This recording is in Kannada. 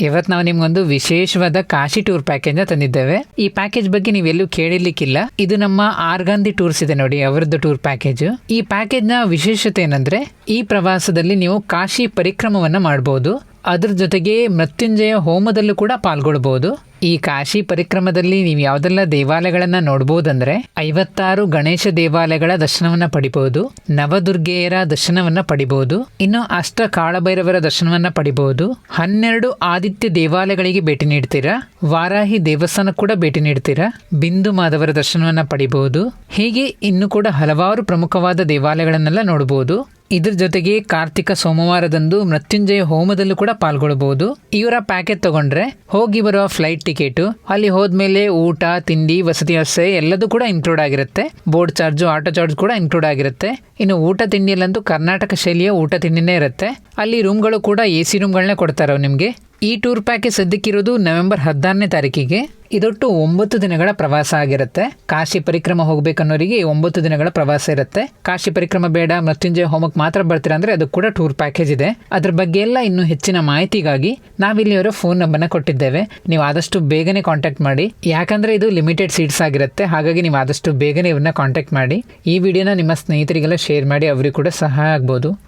ಇವತ್ತು ನಾವು ನಿಮ್ಗೊಂದು ವಿಶೇಷವಾದ ಕಾಶಿ ಟೂರ್ ಪ್ಯಾಕೇಜ್ ತಂದಿದ್ದೇವೆ. ಈ ಪ್ಯಾಕೇಜ್ ಬಗ್ಗೆ ನೀವೆಲ್ಲೂ ಕೇಳಿರ್ಲಿಕ್ಕಿಲ್ಲ. ಇದು ನಮ್ಮ ಆರ್ಗಾಂಧಿ ಟೂರ್ಸ್ ಇದೆ ನೋಡಿ, ಅವರದ್ದು ಟೂರ್ ಪ್ಯಾಕೇಜ್. ಈ ಪ್ಯಾಕೇಜ್ನ ವಿಶೇಷತೆ ಏನಂದ್ರೆ, ಈ ಪ್ರವಾಸದಲ್ಲಿ ನೀವು ಕಾಶಿ ಪರಿಕ್ರಮವನ್ನ ಮಾಡಬಹುದು ಅದ್ರ ಜೊತೆಗೆ ಮೃತ್ಯುಂಜಯ ಹೋಮದಲ್ಲೂ ಕೂಡ ಪಾಲ್ಗೊಳ್ಬಹುದು ಈ ಕಾಶಿ ಪರಿಕ್ರಮದಲ್ಲಿ ನೀವು ಯಾವುದೆಲ್ಲ ದೇವಾಲಯಗಳನ್ನು ನೋಡ್ಬೋದಂದ್ರೆ ಐವತ್ತಾರು ಗಣೇಶ ದೇವಾಲಯಗಳ ದರ್ಶನವನ್ನ ಪಡಿಬಹುದು ನವದುರ್ಗೆಯರ ದರ್ಶನವನ್ನ ಪಡಿಬಹುದು ಇನ್ನು ಅಷ್ಟ ಕಾಳಭೈರವರ ದರ್ಶನವನ್ನ ಪಡಿಬಹುದು ಹನ್ನೆರಡು ಆದಿತ್ಯ ದೇವಾಲಯಗಳಿಗೆ ಭೇಟಿ ನೀಡ್ತೀರಾ, ವಾರಾಹಿ ದೇವಸ್ಥಾನ ಕೂಡ ಭೇಟಿ ನೀಡ್ತೀರಾ, ಬಿಂದು ಮಾಧವರ ದರ್ಶನವನ್ನ ಪಡಿಬಹುದು ಹೀಗೆ ಇನ್ನು ಕೂಡ ಹಲವಾರು ಪ್ರಮುಖವಾದ ದೇವಾಲಯಗಳನ್ನೆಲ್ಲ ನೋಡಬಹುದು ಇದ್ರ ಜೊತೆಗೆ ಕಾರ್ತಿಕ ಸೋಮವಾರದಂದು ಮೃತ್ಯುಂಜಯ ಹೋಮದಲ್ಲೂ ಕೂಡ ಪಾಲ್ಗೊಳ್ಳಬಹುದು. ಇವರ ಪ್ಯಾಕೇಜ್ ತಗೊಂಡ್ರೆ ಹೋಗಿ ಬರುವ ಫ್ಲೈಟ್ ಟಿಕೆಟು, ಅಲ್ಲಿ ಹೋದ್ಮೇಲೆ ಊಟ, ತಿಂಡಿ, ವಸತಿ ವ್ಯವಸ್ಥೆ ಎಲ್ಲದೂ ಕೂಡ ಇನ್ಕ್ಲೂಡ್ ಆಗಿರುತ್ತೆ. ಬೋರ್ಡ್ ಚಾರ್ಜು ಆಟೋ ಚಾರ್ಜ್ ಕೂಡ ಇನ್ಕ್ಲೂಡ್ ಆಗಿರುತ್ತೆ. ಇನ್ನು ಊಟ ತಿಂಡಿಯಲ್ಲಂತೂ ಕರ್ನಾಟಕ ಶೈಲಿಯ ಊಟ ತಿಂಡಿನೇ ಇರುತ್ತೆ. ಅಲ್ಲಿ ರೂಮ್ಗಳು ಕೂಡ ಎ ಸಿ ರೂಮ್ಗಳನ್ನೇ ಕೊಡ್ತಾರೆ ನಿಮಗೆ. ಈ ಟೂರ್ ಪ್ಯಾಕೇಜ್ ಸದ್ಯಕ್ಕಿರೋದು ನವೆಂಬರ್ ಹದಿನಾರನೇ ತಾರೀಕಿಗೆ. ಇದೊಟ್ಟು ಒಂಬತ್ತು ದಿನಗಳ ಪ್ರವಾಸ ಆಗಿರುತ್ತೆ. ಕಾಶಿ ಪರಿಕ್ರಮ ಹೋಗ್ಬೇಕನ್ನೋರಿಗೆ ಒಂಬತ್ತು ದಿನಗಳ ಪ್ರವಾಸ ಇರುತ್ತೆ. ಕಾಶಿ ಪರಿಕ್ರಮ ಬೇಡ, ಮೃತ್ಯುಂಜಯ ಹೋಮಕ್ಕೆ ಮಾತ್ರ ಬರ್ತೀರಾ ಅಂದ್ರೆ ಅದು ಕೂಡ ಟೂರ್ ಪ್ಯಾಕೇಜ್ ಇದೆ. ಅದ್ರ ಬಗ್ಗೆ ಎಲ್ಲ ಇನ್ನೂ ಹೆಚ್ಚಿನ ಮಾಹಿತಿಗಾಗಿ ನಾವಿಲ್ಲಿ ಅವರ ಫೋನ್ ನಂಬರ್ನ ಕೊಟ್ಟಿದ್ದೇವೆ. ನೀವು ಆದಷ್ಟು ಬೇಗನೆ ಕಾಂಟ್ಯಾಕ್ಟ್ ಮಾಡಿ. ಯಾಕಂದ್ರೆ ಇದು ಲಿಮಿಟೆಡ್ ಸೀಟ್ಸ್ ಆಗಿರುತ್ತೆ. ಹಾಗಾಗಿ ನೀವು ಆದಷ್ಟು ಬೇಗನೆ ಇವ್ರನ್ನ ಕಾಂಟ್ಯಾಕ್ಟ್ ಮಾಡಿ. ಈ ವಿಡಿಯೋನ ನಿಮ್ಮ ಸ್ನೇಹಿತರಿಗೆಲ್ಲ ಶೇರ್ ಮಾಡಿ, ಅವರಿಗೂ ಕೂಡ ಸಹಾಯ ಆಗ್ಬೋದು.